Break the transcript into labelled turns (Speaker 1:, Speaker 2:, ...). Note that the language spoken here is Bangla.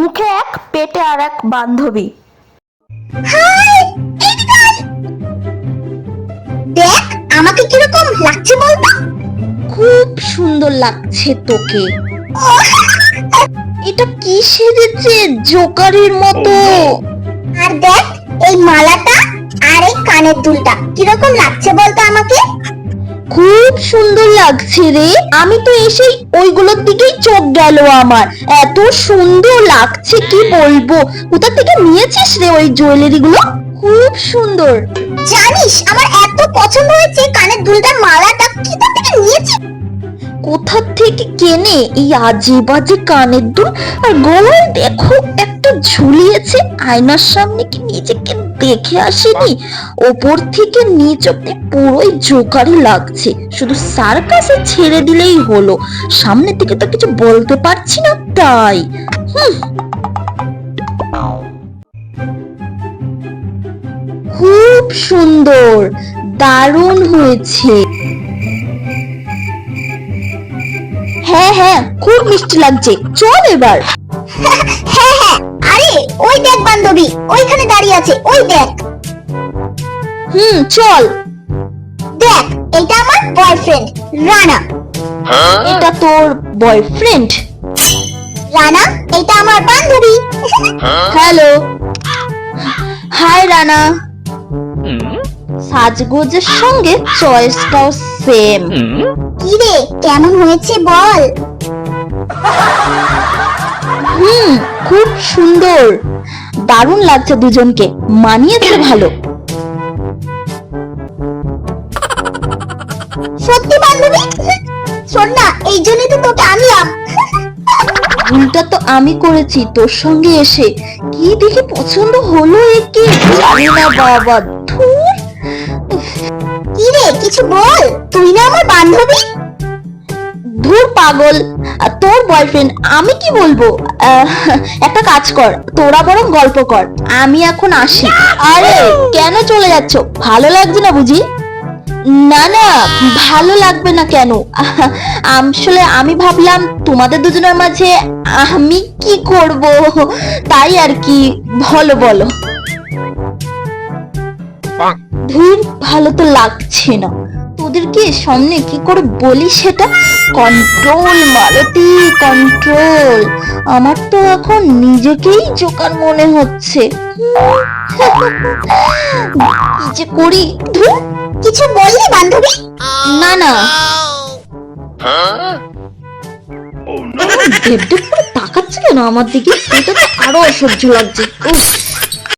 Speaker 1: মুখে এক পেটে আর এক বান্ধবী।
Speaker 2: দেখ আমাকে কীরকম লাগছে বলতো?
Speaker 3: খুব সুন্দর লাগছে তোকে। এটা কি সেজেছে জোকারের মতো?
Speaker 2: আর দেখ এই মালাটা আর এই কানের দুলটা কীরকম লাগছে বলতো আমাকে?
Speaker 3: খুব সুন্দর লাগছে রে। আমি তো এসে ওইগুলোর দিকেই চোখ গেল আমার। এত সুন্দর লাগছে, কি বলব? কোথা থেকে নিয়েছিস রে ওই জুয়েলারি গুলো খুব সুন্দর।
Speaker 2: জানিস, আমার এত পছন্দ হয়েছে কানের দুলটা মালাটা। কোথা থেকে নিয়েছি
Speaker 3: কোথা থেকে কেনে এই আজে বাজে কানের দুল? আর গলায় দেখো, একটা ঝুলিয়েছে আয়নার সামনে কি নিজেকে দেখে আসেনি? ওপর থেকে নিচ অব্দি পুরোই জোকারি লাগছে। শুধু সার্কাসে ছেড়ে দিলেই হলো। সামনে থেকে তো কিছু বলতে পারছি না তাই। হুম। খুব সুন্দর। দারুণ হয়েছে। হ্যাঁ হ্যাঁ খুব মিষ্টি লাগছে। চল এবার।
Speaker 2: হ্যাঁ হ্যাঁ আরে ওই দেখ বান্ধবী ওইখানে দাঁড়িয়ে আছে ওই দেখ।
Speaker 3: হুম চল।
Speaker 2: দেখ এটা আমার বয়ফ্রেন্ড রানা।
Speaker 3: এটা তোর বয়ফ্রেন্ড
Speaker 2: রানা এটা আমার বান্ধবী।
Speaker 3: Hello hi Rana. সাজগোজের সঙ্গে চয়েসটাও সেম
Speaker 2: কি রে কেমন হয়েছে বল?
Speaker 3: হুম খুব সুন্দর। দারুণ লাগছে দুজনকে মানিয়েছে ভালো।
Speaker 2: সত্যি বান্ধবী? শোন না এই জন্যই তো তোকে আনলাম।
Speaker 3: ভুলটা তো আমি করেছি তোর সঙ্গে এসে। কি দেখে পছন্দ হলো একে? জানি না বাবা।
Speaker 2: কিছু বল? তুই না আমার বান্ধবী?
Speaker 3: ধুর পাগল। তোর বয়ফ্রেন্ড আমি কি বলব? একটা কাজ কর, তোরা বরং গল্প কর। আমি এখন আসি। আরে, কেন চলে যাচ্ছ? ভালো লাগছে না বুঝি? না না, ভালো লাগবে না কেন? আসলে আমি ভাবলাম তোমাদের দুজনের মাঝে আমি কি করব? তাই আর কি, বলো বলো। ধুর ভালো তো লাগছে না। তোদেরকে সামনে কি করে বলি সেটা? কন্ট্রোল মালতী কন্ট্রোল আমার তো এখন নিজেকেই জোকার মনে হচ্ছে। কি যে করি? ধুর,
Speaker 2: কিছু বললি বান্ধবী?
Speaker 3: না না। দেব দেব করে তাকাচ্ছে কেন আমার দিকে? এটা তো আরও অসহ্য লাগছে। উফ।